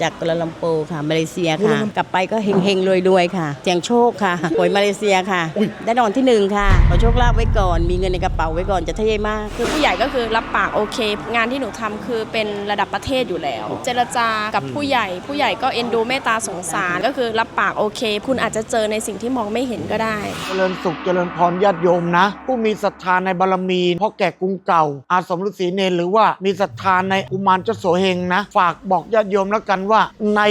มาจากกัวลาลัมเปอร์ค่ะมาเลเซียค่ะ กลับไปก็เฮงเฮงรวยรวยๆค่ะเสียงโชคค่ะหวยมาเลเซียค่ะ ได้รางวัลที่หนึ่งค่ะขอโชคลาภไว้ก่อน มีเงินในกระเป๋าไว้ก่อนจะเท่มาก คือผู้ใหญ่ก็คือรับปากโอเค งานที่หนูทำคือเป็นระดับประเทศอยู่แล้ว เจรจากับผู้ใหญ่ ผู้ใหญ่ก็เอ็นดูเมตตาสงสารก็คือรับปากโอเค คุณอาจจะเจอในสิ่งที่มองไม่เห็นก็ได้ เจริญสุขเจริญพรญาติโยมนะ ผู้มีศรัทธาในบารมีพ่อแก่กรุงเก่า อาสมฤาษีเนรหรือว่ามีศรัทธาในอุมารเจ้าโสเฮงนะ ฝากบอกญาติโยมแล้วกันว่าใน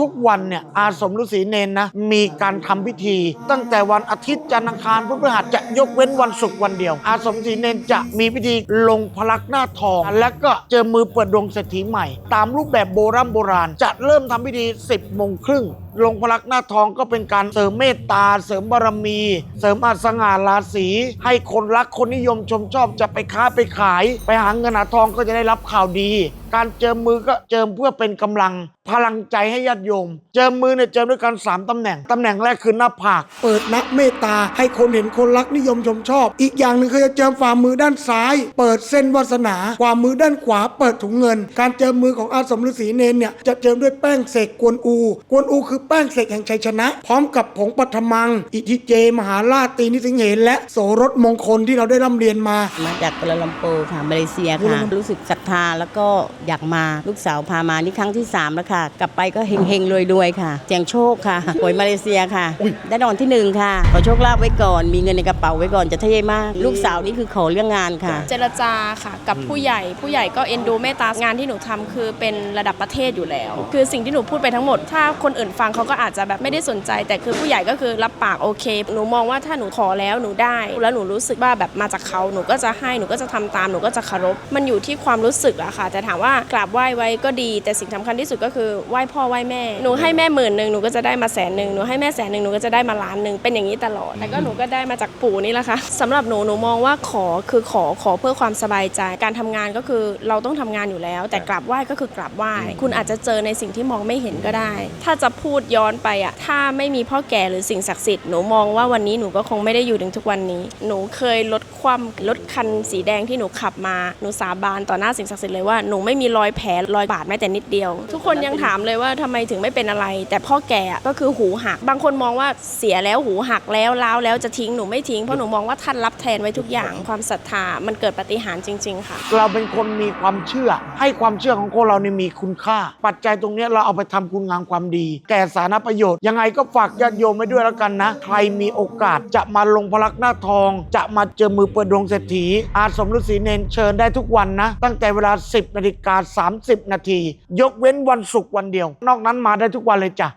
ทุกๆวันเนี่ยอาสมฤาษีเนนนะมีการทำพิธี ตั้งแต่วันอาทิตย์จันทร์อังคารพุธพฤหัสจะยกเว้นวันศุกร์วันเดียว อาสมฤาษีเนนจะมีพิธีลงพลักหน้าทอง และก็เจอมือเปิดดวงเศรษฐีใหม่ ตามรูปแบบโบราณโบราณ จะเริ่มทำพิธี 10โมงครึ่ง ลงพลักหน้าทองก็เป็นการเสริมเมตตา เสริมบารมี เสริมอัสง่าราศีให้คนรักคนนิยมชมชอบจะไปค้าไปขาย ไปหาเงินหาทองก็จะได้รับข่าวดี การเจิมมือก็เจิมเพื่อเป็นกำลังพลังใจให้ญาติโยม เจิมมือเนี่ยเจิมด้วยกันสามตำแหน่ง ตำแหน่งแรกคือหน้าผาก เปิดนักเมตตา ให้คนเห็นคนรักนิยมชมชอบ อีกอย่างหนึ่งคือจะเจิมฝ่ามือด้านซ้าย เปิดเส้นวาสนาฝ่ามือด้านขวา เปิดถุงเงิน การเจิมมือของอาสมฤาษีเนนเนี่ยจะเจิมด้วยแป้งเสกกวนอู กวนอูคือแป้งเสกแห่งชัยชนะ พร้อมกับผงปัทมัง อิทิเจ มหาราชตีนิสิงเหนและโสรถมงคลที่เราได้ร่ำเรียนมา มาจากกัวลาลัมเปอร์ค่ะมาเลเซียค่ะ รู้สึกศรัทธาแล้วก็อยากมาลูกสาวพามานี่ครั้งที่ 3 แล้วค่ะ กลับไปก็เฮงเฮงรวยรวยๆค่ะเสียงโชคค่ะหวยมาเลเซียค่ะ ได้รางวัลที่หนึ่งค่ะ ขอโชคลาภไว้ก่อน มีเงินในกระเป๋าไว้ก่อนจะเท่มาก ลูกสาวนี่คือขอเรื่องงานค่ะ เจรจาค่ะ กับผู้ใหญ่ผู้ใหญ่ก็เอ็นดูเมตตางานที่หนูทำคือเป็นระดับประเทศอยู่แล้ว คือสิ่งที่หนูพูดไปทั้งหมด ถ้าคนอื่นฟังเขาก็อาจจะแบบไม่ได้สนใจ แต่คือผู้ใหญ่ก็คือรับปากโอเคหนูมองว่าถ้าหนูขอแล้วหนูได้ แล้วหนูรู้สึกว่าแบบมาจากเขาหนูก็จะให้หนูก็จะทำตามหนูก็จะเคารพมันอยู่ที่ความรู้สึกอะค่ะ แต่ถามว่ากราบไหว้ไว้ก็ดี แต่สิ่งสำคัญที่สุดก็คือไหว้พ่อไหว้แม่หนูให้แม่หมื่นหนึ่งหนูก็จะได้มาแสนหนึ่งหนูให้แม่แสนหนึ่งหนูก็จะได้มาล้านหนึ่งเป็นอย่างนี้ตลอดแต่ก็หนูก็ได้มาจากปู่นี่แหละค่ะสำหรับหนูหนูมองว่าขอคือขอขอเพื่อความสบายใจ การทำงานก็คือเราต้องทำงานอยู่แล้ว แต่กราบไหว้ก็คือกราบไหว้คุณอาจจะเจอในสิ่งที่มองไม่เห็นก็ได้ ถ้าจะพูดย้อนไปอะถ้าไม่มีพ่อแก่หรือสิ่งศักดิ์สิทธิ์หนูมองว่าวันนี้หนูก็คงไม่ได้อยู่ถึงทุกวันนี้ หนูเคยลดความรถคันสีแดงที่หนูขับมาหนูสาบานต่อหน้าสิ่งศักดิ์สิทธิ์เลยว่าหนูไม่มีรอยแผลรอยบาดแม้แต่นิดเดียว ทุกคนยังถามเลยว่าทำไมถึงไม่เป็นอะไร แต่พ่อแก่ะก็คือหูหัก บางคนมองว่าเสียแล้วหูหักแล้วล้าวแล้วจะทิ้งหนูไม่ทิ้งเพราะหนูมองว่าท่านรับแทนไว้ทุกอย่างความศรัทธามันเกิดปฏิหารจริง ๆ ค่ะ เราเป็นคนมีความเชื่อ ให้ความเชื่อของคนเราเนี่ยมีคุณค่า ปัจจัยตรงนี้เราเอาไปทำคุณงามความดี แก่สาธารณประโยชน์ ยังไงก็ฝากญาติโยมไว้ด้วยแล้วกันนะ ใครมีโอกาสจะมาลงพลักหน้าทอง จะมาเจอมือเปิดดวงเศรษฐี อาสมฤาษีเนนเชิญได้ทุกวันนะ ตั้งแต่เวลา 10นาฬิกา30 นาที ยกเว้นวันศุกร์วันเดียว นอกนั้นมาได้ทุกวันเลยจ้ะ